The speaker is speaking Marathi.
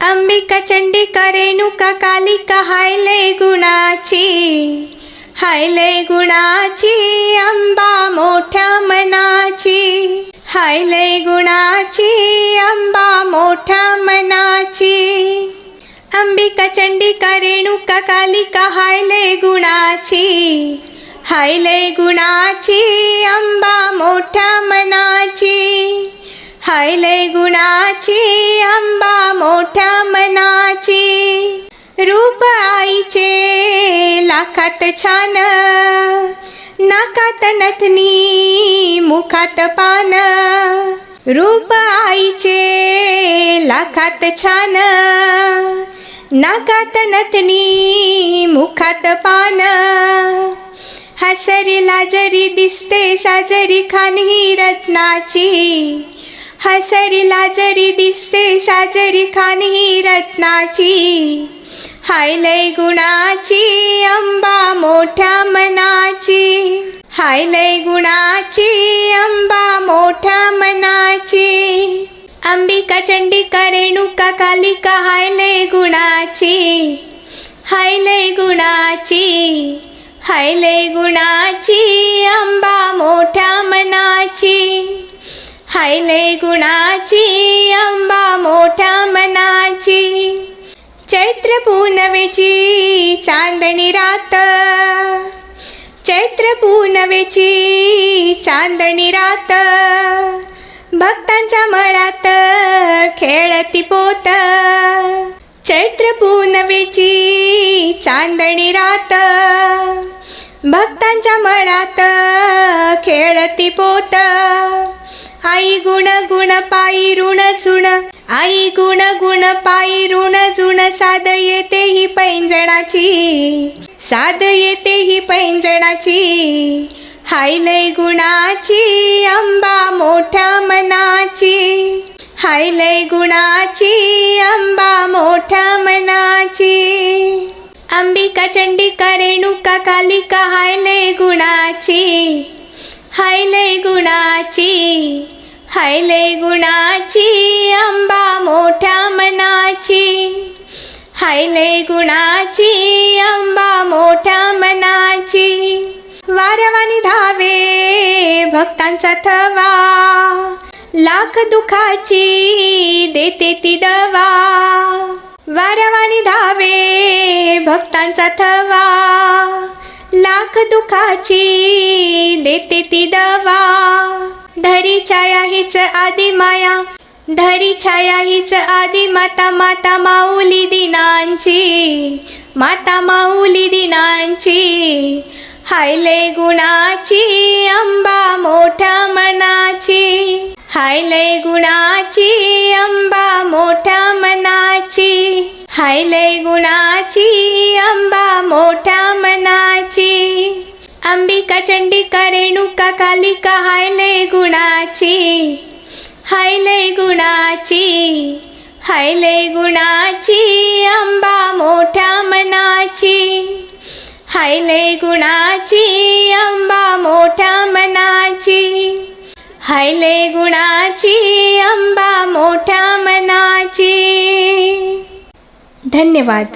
अंबिका चंडिका रेणुका कालिका हाय लय गुणाची हाय लय गुणाची अंबा मोठ्या मनाची हाय लय गुणाची अंबा मोठ्या मनाची. अंबिका चंडिका रेणुका कालिका हाय लय गुणाची हाय लय गुणाची अंबा मोठ्या मनाची हाय लय गुणाची अंबा मोठ्या मनाची रूप आईचे लाखात छान. नाकात नथनी मुखात पान. रूप आईचे लाखात छान. नाकात नथनी मुखात पान. हसरीला जरी दिसते साजरी खान ही रत्नाची हसरीला जरी दिसते साजरी खान ही रत्नाची. हाय लय गुणाची अंबा मोठ्या मनाची. हाय लय गुणाची अंबा मोठ्या मनाची. अंबिका चंडिका रेणुका कालिका हाय लय गुणाची. हाय लय गुणाची हाय लय गुणाची अंबा मोठ्या मनाची. हाय गुणाची अंबा मोठ्या मनाची. चैत्र पूनवेची चांदणी रात. चैत्र पूनवेची चांदणी रात. भक्तांच्या मळात खेळती पोत. चैत्र पूनवेची चांदणी रात. भक्तांच्या मळात खेळती पोत. आई गुण गुण पायी ऋण चुण. आई गुण गुण पायी ऋण जुण साध येते ही पैंजणाची. साध येते ही पैंजणाची. हाय लय गुणाची अंबा मोठ्या मनाची. हाय लय गुणाची अंबा मोठ्या मनाची. अंबिका चंडिका रेणुका कालिका हाय लय गुणाची. लय गुणाची हाय लय गुणाची अंबा मोठ्या मनाची. हाय लय गुणाची अंबा मोठ्या मनाची. वारवानी धावे भक्तांचा थवा. लाख दुखाची देते ती दवा. वारवानी धावे भक्तांचा थवा. लाख दुखाची देते ती दवा. धरी छाया हीच आदी माया धरी छाया हीच आदी माता माता माऊली दिनांची माता माऊली दिनांची. हाय लय गुणाची अंबा मोठ्या मनाची हाय लय गुणाची अंबा मोठ्या मनाची हाय लय गुणाची अंबा मोठ्या मना अंबिका चंडिका रेणुका कालिका हाय लय गुणाची हाय लय गुणाची हाय लय गुणाची अंबा मोठ्या मनाची हाय लय गुणाची अंबा मोठ्या मनाची हाय लय गुणाची अंबा मोठ्या मनाची. धन्यवाद.